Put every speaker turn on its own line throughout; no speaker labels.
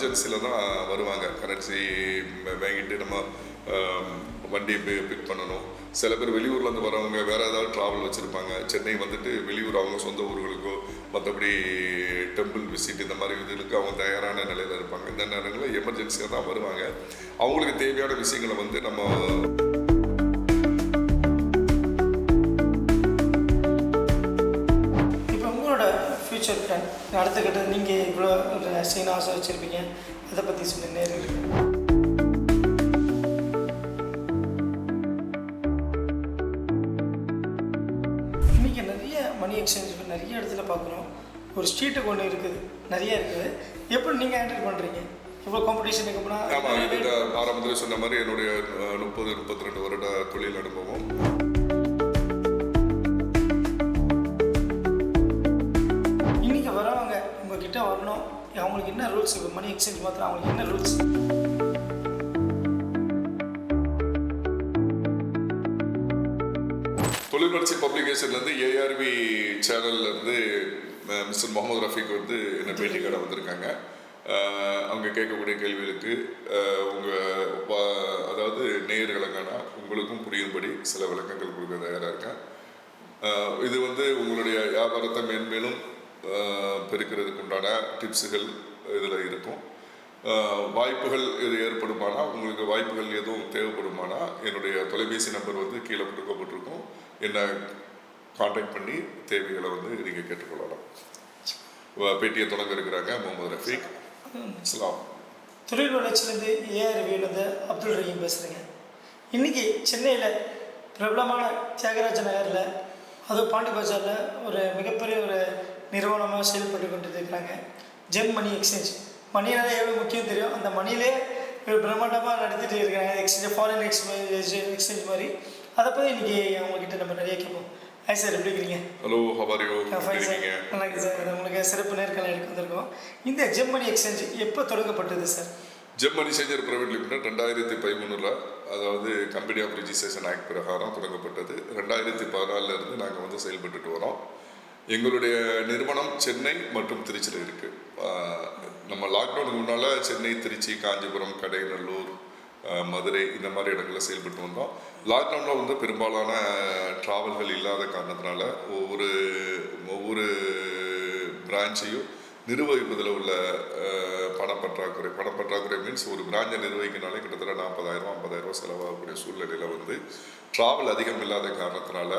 எமர்ஜென்சியில் தான் வருவாங்க கரன்சி வாங்கிட்டு நம்ம வண்டியை வண்டி பிக் பண்ணணும். சில பேர் வெளியூர்லேருந்து வரவங்க வேறு ஏதாவது ட்ராவல் வச்சுருப்பாங்க. சென்னை வந்துட்டு வெளியூர் அவங்க சொந்த ஊர்களுக்கோ மற்றபடி டெம்பிள் விசிட் இந்த மாதிரி இதுகளுக்கு அவங்க தயாரான நிலையில் இருப்பாங்க. இந்த நேரங்களில் எமர்ஜென்சியாக தான் வருவாங்க. அவங்களுக்கு தேவையான விஷயங்களை வந்து நம்ம
ஃப்யூச்சர் பிளான் அடுத்த நீங்கள் இவ்வளோ ஒரு செய்யணும் ஆசை வச்சுருப்பீங்க. அதை பற்றி சொல்லி நேரில் இன்றைக்கி நிறைய மணி எக்ஸ்சேஞ்ச் நிறைய இடத்துல பார்க்குறோம். ஒரு ஸ்ட்ரீட்டு ஒன்று இருக்குது. நிறைய இருக்குது. எப்படி நீங்கள் ஹேண்டில் பண்ணுறீங்க இவ்வளோ காம்படிஷனுக்கு
ஆமாம் ஆரம்பத்தில் சொன்ன மாதிரி என்னுடைய முப்பது முப்பத்தி ரெண்டு வருட தொழில் அனுபவம்.
அவங்களுக்கு என்ன ரூல்ஸ் இப்போ மணி எக்ஸ்சேஞ்ச் மாத்திரம் அவங்களுக்கு என்ன ரூல்ஸ்
தொழிற்பயிற்சி பப்ளிகேஷன்லேருந்து ஏஆர்வி சேனல்லேருந்து மிஸ்டர் முகமது ரஃபீக் வந்து என்ன பேட்டி கடை வந்திருக்காங்க. அவங்க கேட்கக்கூடிய கேள்விகளுக்கு அஹ், உங்க வா- அதாவது நேயர்களுக்கான உங்களுக்கும் புரியும்படி சில விளக்கங்கள் கொடுக்க தயாராக இருக்கேன். இது வந்து உங்களுடைய வியாபாரத்தை மேன்மேலும் பெருக்கிறதுக்கு உண்டான டிப்ஸுகள் இதில் இருக்கும். வாய்ப்புகள் இது ஏற்படுமானா உங்களுக்கு வாய்ப்புகள் எதுவும் தேவைப்படுமானா என்னுடைய தொலைபேசி நம்பர் வந்து கீழே கொடுக்கப்பட்டிருக்கும். என்னை காண்டாக்ட் பண்ணி தேவைகளை வந்து நீங்கள் கேட்டுக்கொள்ளலாம். பேட்டியை தொடங்க இருக்கிறாங்க முகமது ரஃபீக். இஸ்லாம்
தொழில் வளர்ச்சியிலேருந்து ஏஆர்வியிலேருந்து அப்துல் ரஹீம் பேசுகிறேங்க இன்றைக்கி சென்னையில் பிரபலமான தியாகராஜ நகரில் அதுவும் பாண்டி பஜாரில் ஒரு மிகப்பெரிய ஒரு நிறுவனமாக செயல்பட்டு கொண்டு இருக்கிறாங்க ஜெம் மணி எக்ஸ்சேஞ்ச் மணினால எவ்வளோ முக்கியம் தெரியும்? அந்த மணிலே பிரம்மாண்டமாக நடத்திட்டு இருக்கிறாங்க எக்ஸ்சேஞ்ச் ஃபாரின் எக்ஸ்சேஞ்ச் எக்ஸ்சேஞ்ச் மாதிரி. அதை பற்றி இன்றைக்கி அவங்கக்கிட்ட நம்ம நிறைய கேட்போம். ஹாய் சார் எப்படி இருக்கிறீங்க
ஹலோ
ஃபைன் சார்
இருக்கீங்க?
நல்லா இருக்கு சார் உங்களுக்கு சிறப்பு நேர்காணல் எடுக்க வந்திருக்கோம். இந்த ஜெம் மணி எக்ஸ்சேஞ்ச் எப்போ தொடங்கப்பட்டது sir
gem money changer private limited ரெண்டாயிரத்தி பதிமூணில் அதாவது கம்பெனி ஆஃப் ரிஜிஸ்ட்ரேஷன் ஆக்ட் பிரகாரம் தொடங்கப்பட்டது. ரெண்டாயிரத்தி பதினாலில் இருந்து நாங்கள் வந்து செயல்பட்டுட்டு வரோம். எங்களுடைய நிறுவனம் சென்னை மற்றும் திருச்சியில் இருக்குது நம்ம லாக்டவுனுக்கு முன்னால் சென்னை திருச்சி காஞ்சிபுரம் கடைநல்லூர் மதுரை இந்த மாதிரி இடங்களில் செயல்பட்டு வந்தோம். லாக்டவுனில் வந்து பெரும்பாலான ட்ராவல்கள் இல்லாத காரணத்தினால ஒவ்வொரு ஒவ்வொரு பிரான்ச்சையும் நிர்வகிப்பதில் உள்ள பற்றாக்குறை பண பற்றாக்குறை மீன்ஸ் ஒரு பிராஞ்சை நிர்வகிக்கனாலே கிட்டத்தட்ட நாற்பதாயிரம் ஐம்பதாயிரம் செலவாகக்கூடிய சூழ்நிலையில் வந்து ட்ராவல் அதிகம் இல்லாத காரணத்தினால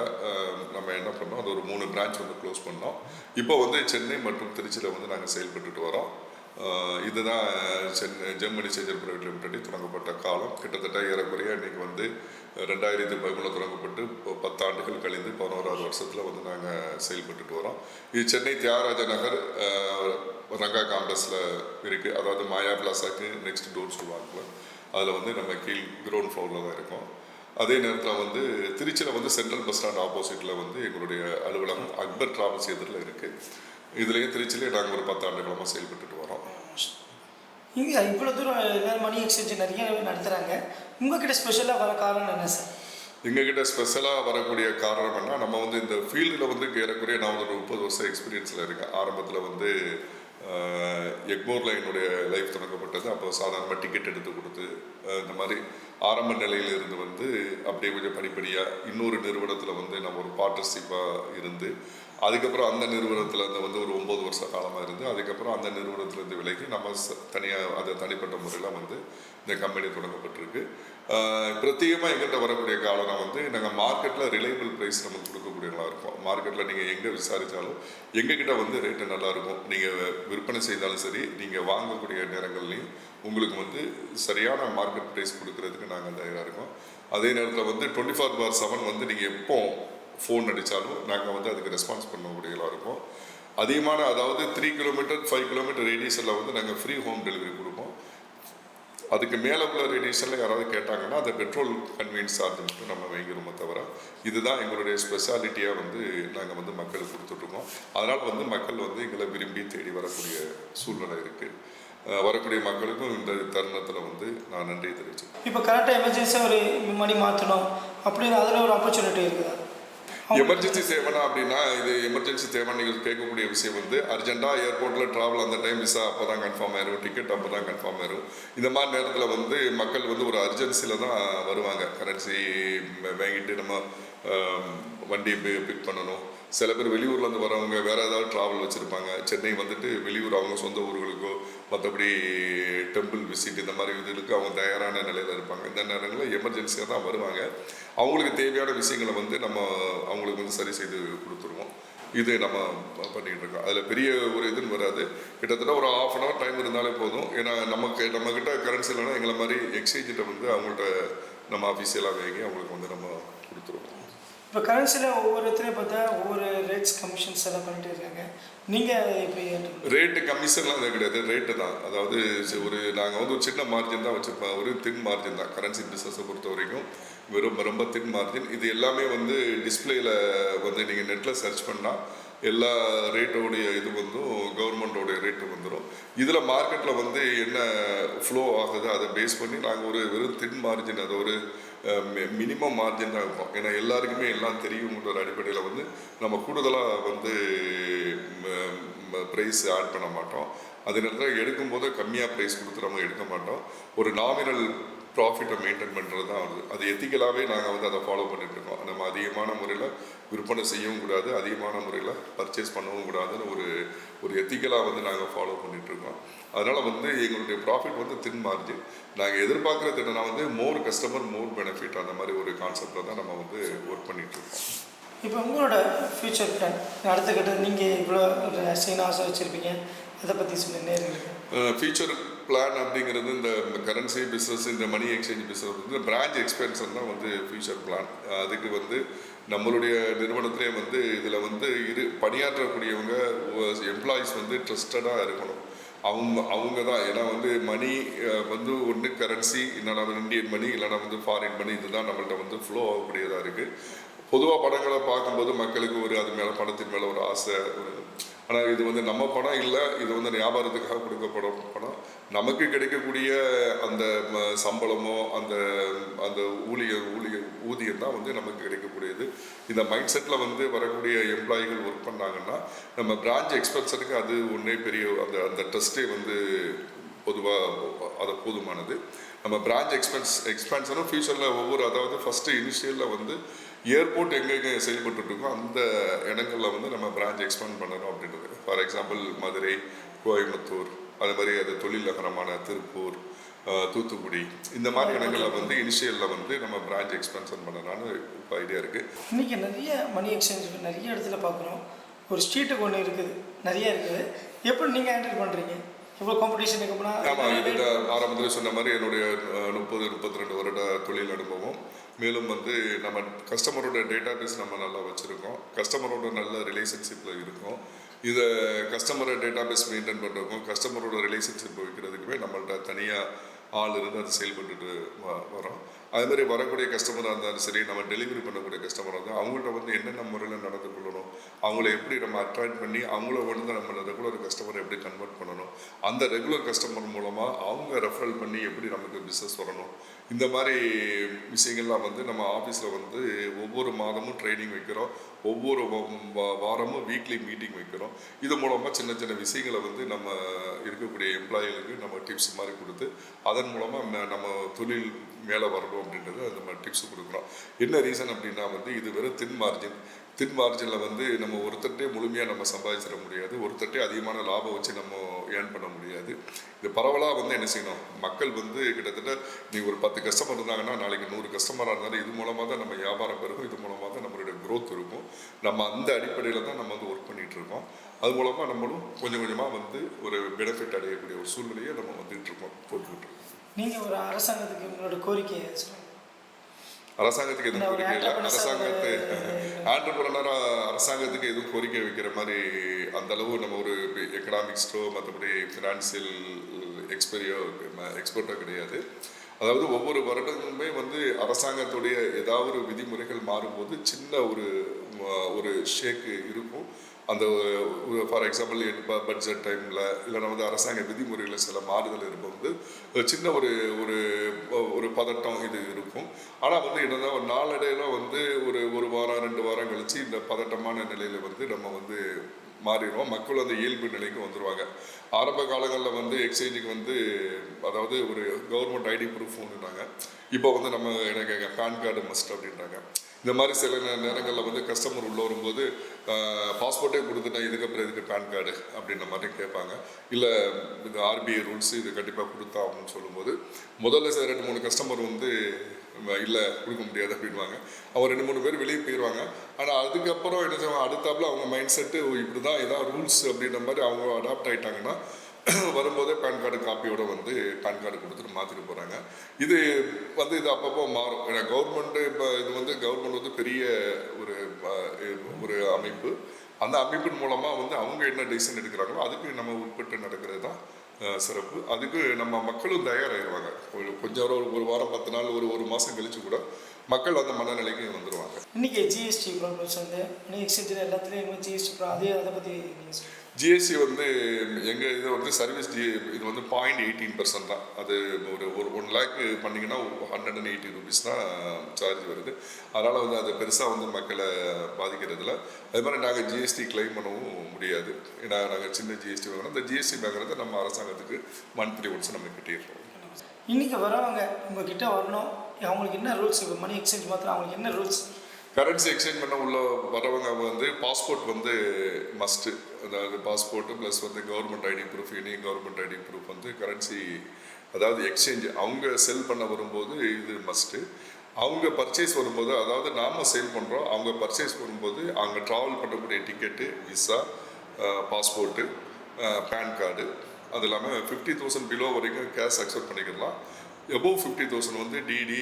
நம்ம என்ன பண்ணோம்? அது ஒரு மூணு பிரான்ச் வந்து க்ளோஸ் பண்ணோம். இப்போ வந்து சென்னை மற்றும் திருச்சியில் வந்து நாங்கள் செயல்பட்டுட்டு வரோம். இதுதான் Chennai Germany changer private limited தொடங்கப்பட்ட காலம். கிட்டத்தட்ட ஏறக்குறைய இன்றைக்கி வந்து ரெண்டாயிரத்தி பதிமூணில் தொடங்கப்பட்டு இப்போ பத்தாண்டுகள் கழிந்து பதினோராறு வருஷத்தில் வந்து நாங்கள் செயல்பட்டுட்டு வரோம். இது சென்னை தியாகராஜ நகர் ரங்கா காம்ப்ளெக்ஸில் இருக்குது அதாவது மாயா பிளாசாக்கு நெக்ஸ்ட் டோர் சொல்லுவாங்க அதில் வந்து நம்ம கீழ் கிரவுண்ட் ஃப்ளோரில் தான் இருக்கோம். அதே நேரத்தில் வந்து திருச்சியில் வந்து சென்ட்ரல் பஸ் ஸ்டாண்ட் ஆப்போசிட்டில் வந்து எங்களுடைய அலுவலகம் அக்பர் டிராவல்ஸ் எதிரில் இருக்குது இதுலேயே திருச்சியிலே நாங்கள் ஒரு பத்தாண்டு காலமாக செயல்பட்டுட்டு வரோம்.
இங்கே இவ்வளோ தூரம் மணி எக்ஸ்சேஞ்ச் நிறைய நடத்துகிறாங்க உங்ககிட்ட ஸ்பெஷலாக வர காரணம் என்ன சார்
எங்ககிட்ட ஸ்பெஷலாக வரக்கூடிய காரணம் என்ன நம்ம வந்து இந்த ஃபீல்டில் வந்து ஏறக்குறைய நான் வந்து ஒரு முப்பது வருஷம் எக்ஸ்பீரியன்ஸில் இருக்கேன். ஆரம்பத்தில் வந்து எக்மோரில் என்னுடைய லைஃப் தொடங்கப்பட்டது. அப்போ சாதாரணமாக டிக்கெட் எடுத்து கொடுத்து இந்த மாதிரி ஆரம்ப நிலையில இருந்து வந்து அப்படியே கொஞ்சம் படிப்படியாக இன்னொரு நிறுவனத்தில் வந்து நம்ம ஒரு பார்ட்னர்ஷிப்பாக இருந்து அதுக்கப்புறம் அந்த நிறுவனத்தில் வந்து ஒரு ஒம்பது வருஷ காலமாக இருந்து அதுக்கப்புறம் அந்த நிறுவனத்திலேருந்து விலகி நம்ம தனியாக அதை தனிப்பட்ட முறையில் வந்து இந்த கம்பெனி தொடங்கப்பட்டிருக்கு. பிரத்யேகமாக எங்கிட்ட வரக்கூடிய காலம் வந்து நாங்கள் மார்க்கெட்டில் ரிலையபிள் ப்ரைஸ் நமக்கு கொடுக்கக்கூடியவங்களாக இருக்கும் மார்க்கெட்டில் நீங்கள் எங்கே விசாரித்தாலும் எங்ககிட்ட வந்து ரேட்டு நல்லாயிருக்கும் நீங்கள் விற்பனை செய்தாலும் சரி நீங்கள் வாங்கக்கூடிய நேரங்கள்லையும் உங்களுக்கு வந்து சரியான மார்க்கெட் ப்ரைஸ் கொடுக்கறதுக்கு நாங்கள் தயாராக இருக்கோம். அதே நேரத்தில் வந்து டுவெண்ட்டி ஃபோர் பார் செவன் வந்து நீங்கள் எப்போ ஃபோன் அடித்தாலும் நாங்கள் வந்து அதுக்கு ரெஸ்பான்ஸ் பண்ணக்கூடியதாக இருக்கும் அதிகமான அதாவது த்ரீ கிலோமீட்டர் ஃபைவ் கிலோமீட்டர் ரேடியஸில் வந்து நாங்கள் ஃப்ரீ ஹோம் டெலிவரி கொடுப்போம். அதுக்கு மேலே உள்ள ரேடியேஷனில் யாராவது கேட்டாங்கன்னா அந்த பெட்ரோல் கன்வீனியன்ஸ் சார்ஜ் மட்டும் நம்ம வாங்கிடுவோமே தவிர இதுதான் எங்களுடைய ஸ்பெஷாலிட்டியாக வந்து நாங்கள் வந்து மக்களுக்கு கொடுத்துட்ருக்கோம் அதனால் வந்து மக்கள் வந்து எங்களை விரும்பி தேடி வரக்கூடிய சூழ்நிலை இருக்குது வரக்கூடிய மக்களுக்கும் இந்த தருணத்தில் வந்து நான் நன்றி தெரிவிச்சேன்
இப்போ கரெக்டாக எமர்ஜென்சியாக ஒரு மணி மாற்றணும் அப்படின்னு அதில் ஒரு ஆப்பர்ச்சுனிட்டி இருக்குதா?
எமர்ஜென்சி தேவைன்னா அப்படின்னா இது எமர்ஜென்சி சேவை நீங்கள் கேட்கக்கூடிய விஷயம் வந்து அர்ஜென்ட்டாக ஏர்போர்ட்டில் ட்ராவல் அந்த டைம் விசா அப்போ தான் கன்ஃபார்ம் ஆயிரும் டிக்கெட் அப்போ தான் கன்ஃபார்ம் ஆயிரும். இந்த மாதிரி நேரத்தில் வந்து மக்கள் வந்து ஒரு அர்ஜென்சியில் தான் வருவாங்க. கரன்சி வாங்கிட்டு நம்ம வண்டியை வண்டி பிக் பண்ணணும். சில பேர் வெளியூர்லேருந்து வரவங்க வேறு ஏதாவது ட்ராவல் வச்சுருப்பாங்க. சென்னை வந்துட்டு வெளியூர் அவங்க சொந்த ஊர்களுக்கோ மற்றபடி டெம்பிள் விசிட் இந்த மாதிரி இதுகளுக்கு அவங்க தயாரான நிலையில் இருப்பாங்க. இந்த நேரங்களில் எமர்ஜென்சியாக தான் வருவாங்க. அவங்களுக்கு தேவையான விஷயங்களை வந்து நம்ம அவங்களுக்கு வந்து சரி செய்து கொடுத்துருவோம். இது நம்ம பண்ணிகிட்டு இருக்கோம். அதில் பெரிய ஒரு இதுன்னு வராது. கிட்டத்தட்ட ஒரு ஆஃப் அன் ஹவர் டைம் இருந்தாலே போதும். ஏன்னா நமக்கு நம்மக்கிட்ட கரன்சி இல்லைன்னா எங்களை மாதிரி எக்ஸ்சேஞ்சிட்ட வந்து அவங்கள்ட்ட நம்ம அஃபீஷியலாக வாங்கி அவங்களுக்கு வந்து நம்ம கொடுத்துருவோம்.
இப்போ கரன்சியில் ஒவ்வொருத்தரையும் பார்த்தா ஒவ்வொரு ரேட்ஸ் கமிஷன்ஸ் எல்லாம் பண்ணிட்டு இருக்காங்க. நீங்கள் எப்படி
ரேட்டு கமிஷன்லாம் அது கிடையாது. ரேட்டு தான். அதாவது ஒரு நாங்கள் வந்து ஒரு சின்ன மார்ஜின் தான் வச்சுருப்போம். ஒரு தின் மார்ஜின் தான். கரன்சி பிஸ்னஸை பொறுத்த வரைக்கும் வெறும் ரொம்ப தின் மார்ஜின் இது எல்லாமே வந்து டிஸ்பிளேயில் வந்து நீங்கள் நெட்டில் சர்ச் பண்ணால் எல்லா ரேட்டோடைய இது வந்தும் கவர்மெண்ட்டோடைய ரேட்டு வந்துடும் இதில் மார்க்கெட்டில் வந்து என்ன ஃப்ளோ ஆகுது அதை பேஸ் பண்ணி நாங்கள் ஒரு வெறும் தின் மார்ஜின் அது ஒரு மினிமம் மார்ஜின் தான் இருக்கும். ஏன்னா எல்லாருக்குமே எல்லாம் தெரியுங்கிற அடிப்படையில் வந்து நம்ம கூடுதலாக வந்து ப்ரைஸ் ஆட் பண்ண மாட்டோம். அதே நேரத்தில் எடுக்கும்போது கம்மியாக ப்ரைஸ் கொடுத்து நம்ம எடுக்க மாட்டோம். ஒரு நாமினல் ப்ராஃபிட்டை மெயின்டைன் பண்ணுறது தான் வருது அது எத்திக்கலாகவே நாங்கள் வந்து அதை ஃபாலோ பண்ணிட்டு இருக்கோம். நம்ம அதிகமான முறையில் விற்பனை செய்யவும் கூடாது அதிகமான முறையில் பர்ச்சேஸ் பண்ணவும் கூடாதுன்னு ஒரு ஒரு எத்திக்கலாக வந்து நாங்கள் ஃபாலோ பண்ணிட்டு இருக்கோம். அதனால் வந்து எங்களுடைய ப்ராஃபிட் வந்து தின் மார்ஜின் நாங்கள் எதிர்பார்க்குறது என்னன்னா வந்து மோர் கஸ்டமர் மோர் பெனிஃபிட் அந்த மாதிரி ஒரு கான்செப்டில் தான் நம்ம வந்து ஒர்க் பண்ணிட்டு இருக்கோம்.
இப்போ உங்களோட ஃப்யூச்சர் பிளான் அடுத்த கட்டம் நீங்கள் இவ்வளோ சீன ஆசை வச்சுருப்பீங்க அதை பற்றி சொல்லுங்க நேர்களுக்கு
ஃபியூச்சர் பிளான் அப்படிங்கிறது இந்த கரன்சி பிஸ்னஸ் இந்த மணி எக்ஸ்சேஞ்ச் பிஸ்னஸ் வந்து பிரான்ச் எக்ஸ்பென்ஷன் தான் வந்து ஃபியூச்சர் பிளான் அதுக்கு வந்து நம்மளுடைய நிறுவனத்திலே வந்து இதில் வந்து இரு பணியாற்றக்கூடியவங்க எம்ப்ளாயீஸ் வந்து ட்ரஸ்டடாக இருக்கணும். அவங்க அவங்க தான். ஏன்னா வந்து மணி வந்து ஒன்று கரன்சி இல்லைனா வந்து இந்தியன் மணி இல்லைனா வந்து ஃபாரின் மணி இதுதான் நம்மள்ட்ட வந்து ஃப்ளோ ஆகக்கூடியதாக இருக்குது பொதுவாக படங்களை பார்க்கும்போது மக்களுக்கு ஒரு அது மேலே பணத்தின் மேலே ஒரு ஆசை ஒரு ஆனால் இது வந்து நம்ம பணம் இல்லை இது வந்து வியாபாரத்துக்காக கொடுக்கப்படும் பணம் நமக்கு கிடைக்கக்கூடிய அந்த ம- சம்பளமோ அந்த அந்த ஊழிய ஊழிய ஊதியம் தான் வந்து நமக்கு கிடைக்கக்கூடியது. இந்த மைண்ட் செட்டில் வந்து வரக்கூடிய எம்ப்ளாயிகள் ஒர்க் பண்ணாங்கன்னா நம்ம பிரான்ச் எக்ஸ்பென்ஷனுக்கு அது ஒன்றே பெரிய அந்த அந்த ட்ரஸ்ட்டே வந்து பொதுவாக அது போதுமானது. நம்ம பிரான்ச் எக்ஸ்பென்ஸ் எக்ஸ்பென்ஷனும் ஃபியூச்சரில் ஒவ்வொரு அதாவது ஃபஸ்ட்டு இனிஷியலில் வந்து ஏர்போர்ட் எங்கெங்கே செயல்பட்டுருக்கோ அந்த இடங்களில் வந்து நம்ம பிரான்ச் எக்ஸ்பேண்ட் பண்ணணும் அப்படின்றது. ஃபார் எக்ஸாம்பிள் மதுரை கோயம்புத்தூர் அது மாதிரி அது தொழில் நகரமான திருப்பூர் தூத்துக்குடி இந்த மாதிரி இடங்களில் வந்து இனிஷியலில் வந்து நம்ம பிரான்ச் எக்ஸ்பென்ஷன் பண்ணலான்னு இப்போ ஐடியா இருக்குது
இன்றைக்கி நிறைய மணி எக்ஸ்சேஞ்ச் நிறைய இடத்துல பார்க்குறோம் ஒரு ஸ்ட்ரீட்டுக்கு ஒன்று இருக்குது நிறைய இருக்குது. எப்படி நீங்கள் ஹேண்டில் பண்ணுறீங்க இவ்வளோ காம்படிஷன் இருக்கும்னா
ஆமாம் இது ஆரம்பத்தில் சொன்ன மாதிரி என்னுடைய முப்பது முப்பத்தி ரெண்டு வருட தொழில் அனுபவம். மேலும் வந்து நம்ம கஸ்டமரோட டேட்டா பேஸ் நம்ம நல்லா வச்சுருக்கோம். கஸ்டமரோட நல்ல ரிலேஷன்ஷிப்பில் இருக்கோம். இதை கஸ்டமரை டேட்டா பேஸ் மெயின்டைன் பண்ணுறதுக்கும் கஸ்டமரோட ரிலேஷன்ஷிப் வைக்கிறதுக்குமே நம்மள்கிட்ட தனியாக ஆள் இருந்து அது செயல்பட்டுட்டு வ- வரோம். அது மாதிரி வரக்கூடிய கஸ்டமராக இருந்தாலும் சரி நம்ம டெலிவரி பண்ணக்கூடிய கஸ்டமராக இருந்தால் அவங்கள்ட்ட வந்து என்னென்ன முறையில் நடந்து கொள்ளணும் அவங்கள எப்படி நம்ம அட்ராக்ட் பண்ணி அவங்கள வந்து நம்ம ரெகுலர் கஸ்டமரை எப்படி கன்வெர்ட் பண்ணணும் அந்த ரெகுலர் கஸ்டமர் மூலமாக அவங்க ரெஃபரல் பண்ணி எப்படி நமக்கு பிஸ்னஸ் வரணும். இந்த மாதிரி விஷயங்கள்லாம் வந்து நம்ம ஆஃபீஸில் வந்து ஒவ்வொரு மாதமும் ட்ரைனிங் வைக்கிறோம் ஒவ்வொரு வாரமும் வீக்லி மீட்டிங் வைக்கிறோம். இது மூலமாக சின்ன சின்ன விஷயங்களை வந்து நம்ம இருக்கக்கூடிய எம்ப்ளாயிகளுக்கு நம்ம டிப்ஸ் மாதிரி கொடுத்து அதன் மூலமாக நம்ம தொழில் மேலே வரணும் அப்படின்றது நம்ம டிப்ஸ் கொடுக்குறோம். என்ன ரீசன் அப்படின்னா வந்து இது வெறும் தின் மார்ஜின் தின் மார்ஜினில் வந்து நம்ம ஒருத்தட்டே முழுமையாக நம்ம சம்பாதிச்சிட முடியாது. ஒருத்தட்டே அதிகமான லாபம் வச்சு நம்ம ஏர்ன் பண்ண முடியாது. இது பரவலாக வந்து என்ன செய்யணும்? மக்கள் வந்து கிட்டத்தட்ட நீ ஒரு பத்து கஸ்டமர் இருந்தாங்கன்னா நாளைக்கு நூறு கஸ்டமராக இருந்தாலும் இது மூலமாக தான் நம்ம வியாபாரம் பெருகும். இது மூலமாக தான் நம்மளுடைய க்ரோத் இருக்கும். நம்ம அந்த அடிப்படையில் தான் நம்ம வந்து ஒர்க் பண்ணிகிட்டு இருக்கோம். அது மூலமாக நம்மளும் கொஞ்சம் கொஞ்சமாக வந்து ஒரு பெனிஃபிட் அடையக்கூடிய ஒரு சூழ்நிலையை நம்ம வந்துகிட்டு இருக்கோம். போட்டுக்கிட்டு. இருக்கோம்
நீங்கள் ஒரு அரசாங்கத்துக்கு உங்களோட கோரிக்கையை சொல்லுங்கள்
அரசாங்கத்துக்கு எதுவும் கோரிக்கை இல்லை. அரசாங்கத்து ஆண்டர்பனராக அரசாங்கத்துக்கு எதுவும் கோரிக்கை வைக்கிற மாதிரி அந்த அளவு நம்ம ஒரு எக்கனாமிக்ஸ்டோ மற்றபடி ஃபினான்சியல் எக்ஸ்பெரியோ எக்ஸ்பர்ட்டோ கிடையாது. அதாவது ஒவ்வொரு வருடங்களுமே வந்து அரசாங்கத்துடைய ஏதாவது ஒரு விதிமுறைகள் மாறும்போது சின்ன ஒரு ஒரு ஷேக்கு இருக்கும். அந்த ஃபார் எக்ஸாம்பிள் பட்ஜெட் டைமில் இல்லைன்னா வந்து அரசாங்க விதிமுறைகளில் சில மாறுதல் இருக்கும்போது ஒரு சின்ன ஒரு ஒரு ஒரு பதட்டம் இது இருக்கும். ஆனால் வந்து என்னென்னா ஒரு நாளடையில் வந்து ஒரு ஒரு வாரம் ரெண்டு வாரம் கழித்து இந்த பதட்டமான நிலையில் வந்து நம்ம வந்து மாறிடுவோம். மக்கள் அந்த இயல்பு நிலைக்கு வந்துடுவாங்க ஆரம்ப காலங்களில் வந்து எக்ஸ்சேஞ்சுக்கு வந்து அதாவது ஒரு கவர்மெண்ட் ஐடி ப்ரூஃப் ஒன்றுனாங்க இப்போ வந்து நம்ம எனக்கு பேன் கார்டு மஸ்ட் அப்படின்றாங்க. இந்த மாதிரி சில நேரங்களில் வந்து கஸ்டமர் உள்ள வரும்போது பாஸ்போர்ட்டே கொடுத்துட்டா இதுக்கப்புறம் இதுக்கு பேன் கார்டு அப்படின்ற மாதிரி கேட்பாங்க. இல்லை இந்த ஆர்பிஐ ரூல்ஸ் இது கண்டிப்பாக கொடுத்தா அப்படின்னு சொல்லும்போது முதல்ல சில ரெண்டு மூணு கஸ்டமர் வந்து இல்லை கொடுக்க முடியாது அப்படின்வாங்க அவங்க ரெண்டு மூணு பேர் வெளியே போயிடுவாங்க ஆனால் அதுக்கப்புறம் என்ன செய்வாங்க? அடுத்தாப்புல அவங்க மைண்ட் செட்டு இப்படி தான் இதான் ரூல்ஸ் அப்படின்ற மாதிரி அவங்க அடாப்ட் ஆகிட்டாங்கன்னா வரும்போதே பேன் கார்டு காப்பியோட வந்து பேன் கார்டு கொடுத்துட்டு மாற்றிட்டு போகிறாங்க இது வந்து இது அப்பப்போ மாறும். ஏன்னா கவர்மெண்ட்டு இப்போ இது வந்து கவர்மெண்ட் வந்து பெரிய ஒரு ஒரு அமைப்பு. அந்த அமைப்பின் மூலமாக வந்து அவங்க என்ன டிசிஷன் எடுக்கிறாங்களோ அதுக்கு நம்ம உட்பட்டு நடக்கிறது தான் சிறப்பு. அதுக்கு நம்ம மக்களும் தயாராகிடுவாங்க ஒரு கொஞ்சம் ஒரு ஒரு வாரம் பத்து நாள் ஒரு ஒரு மாதம் கழிச்சு கூட மக்கள் அந்த மனநிலைக்கு வந்துடுவாங்க
இன்னைக்கு ஜிஎஸ்டி ப்ராப்ளம்ஸ் வந்து இன்னைக்கு எக்ஸ்சேஞ்சில் எல்லாத்துலேயும் ஜிஎஸ்டி ப்ராப்ளம் அதே அதை பற்றி நீங்கள்
ஜிஎஸ்டி வந்து எங்கள் இது வந்து சர்வீஸ் ஜி இது வந்து பாயிண்ட் எயிட்டீன் பர்சன்ட் தான். அது ஒரு ஒரு ஒன் லேக் பண்ணிங்கன்னா ஹண்ட்ரட் அண்ட் எயிட்டி ருபீஸ் தான் சார்ஜ் வருது. அதனால் வந்து அது பெருசாக வந்து மக்களை பாதிக்கிறதில்ல. அது மாதிரி நாங்கள் ஜிஎஸ்டி கிளைம் பண்ணவும் முடியாது. ஏன்னா நாங்கள் சின்ன ஜிஎஸ்டி வாங்கினோம் இந்த ஜிஎஸ்டி வாங்குறத நம்ம அரசாங்கத்துக்கு மந்த்லி ஒன்ஸ் நம்ம கிட்டிடுறோம்.
இன்னைக்கு வரவங்க உங்ககிட்ட வரணும். அவங்களுக்கு என்ன ரூல்ஸ் இப்போ மணி எக்ஸ்சேஞ்ச் மாத்திரம் அவங்களுக்கு என்ன ரூல்ஸ்
கரன்சி எக்ஸ்சேஞ்ச் பண்ண உள்ள வரவங்க வந்து பாஸ்போர்ட் வந்து மஸ்ட்டு அதாவது பாஸ்போர்ட்டு ப்ளஸ் வந்து government ID proof any government ID proof வந்து கரன்சி அதாவது எக்ஸ்சேஞ்ச் அவங்க செல் பண்ண வரும்போது இது மஸ்ட்டு அவங்க பர்ச்சேஸ் வரும்போது அதாவது நாம் சேல் பண்ணுறோம் அவங்க பர்ச்சேஸ் வரும்போது அவங்க ட்ராவல் பண்ணக்கூடிய ticket visa passport PAN card அது இல்லாமல் ஃபிஃப்டி தௌசண்ட் பிலோ வரைக்கும் கேஷ் அக்செப்ட் பண்ணிக்கலாம். எபோவ் ஃபிஃப்டி தௌசண்ட் வந்து டிடி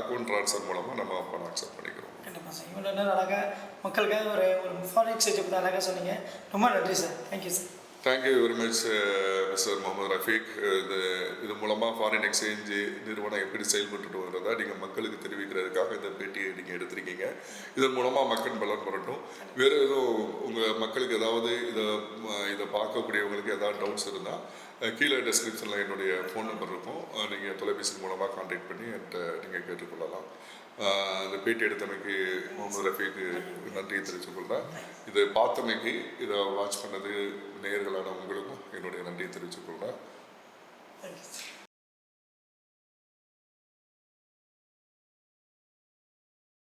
அக்கௌண்ட் ட்ரான்ஸ்ஃபர் மூலமாக நம்ம பணம் அக்செப்ட் பண்ணிக்கிறோம்.
கண்டிப்பாக சார் இவ்வளோ நேரம் அழகாக மக்களுக்காக ஒரு ஒரு ஃபாரின் எக்ஸ்சேஞ்சை பற்றி அழகாக சொன்னீங்க. ரொம்ப நன்றி sir thank you sir
thank you very much mister Mohammed Rafiq இது இது மூலமாக ஃபாரின் எக்ஸ்சேஞ்சு நிறுவனம் எப்படி செயல்பட்டு வருறதா நீங்கள் மக்களுக்கு தெரிவிக்கிறதுக்காக இந்த பேட்டியை நீங்கள் எடுத்திருக்கீங்க. இதன் மூலமாக மக்கள் பலன் பெறட்டும். வேறு எதுவும் உங்கள் மக்களுக்கு ஏதாவது இதை இதை பார்க்கக்கூடியவங்களுக்கு ஏதாவது டவுட்ஸ் இருந்தால் கீழே டிஸ்கிரிப்ஷனில் என்னுடைய ஃபோன் நம்பர் இருக்கும். நீங்கள் தொலைபேசி மூலமாக காண்டாக்ட் பண்ணி என்கிட்ட நீங்கள் கேட்டுக்கொள்ளலாம். இந்த பேட்டி எடுத்தமைக்கு முகமது ரஃபீக்கு நன்றியை தெரிவித்துக்கொள்கிறேன் இதை பார்த்தமைக்கு இதை வாட்ச் பண்ணது நேயர்களான உங்களுக்கும் என்னுடைய நன்றியை தெரிவித்துக் கொள்கிறேன்.